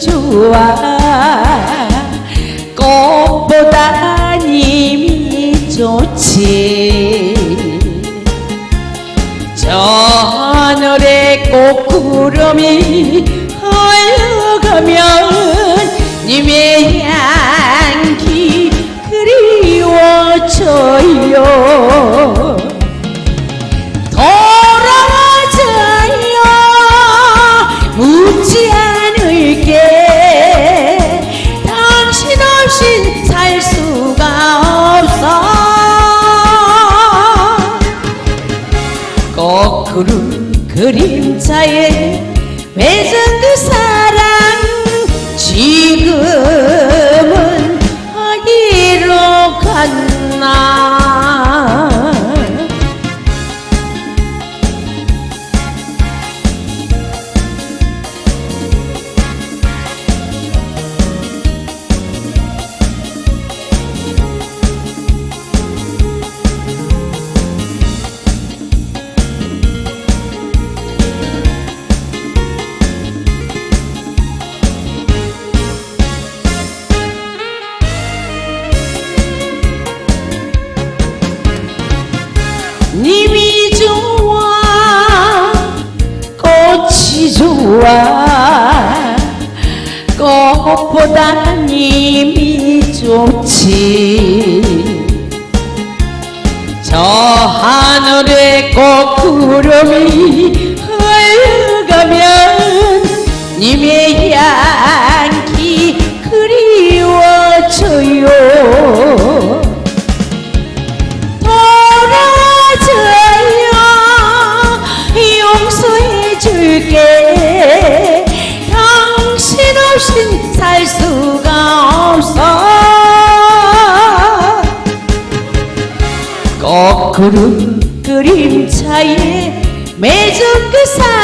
좋아 꽃보다 님이 좋지. 저하늘에 꽃구름이 흘러가면 님의 향 그림자에 맺은 그 사랑 지금 님이 좋아 꽃이 좋아. 꽃보다 님이 좋지. 저 하늘에 꽃구름이 없인 살 수가 없어. 거꾸로 그림자에 맺은 그 사랑 지금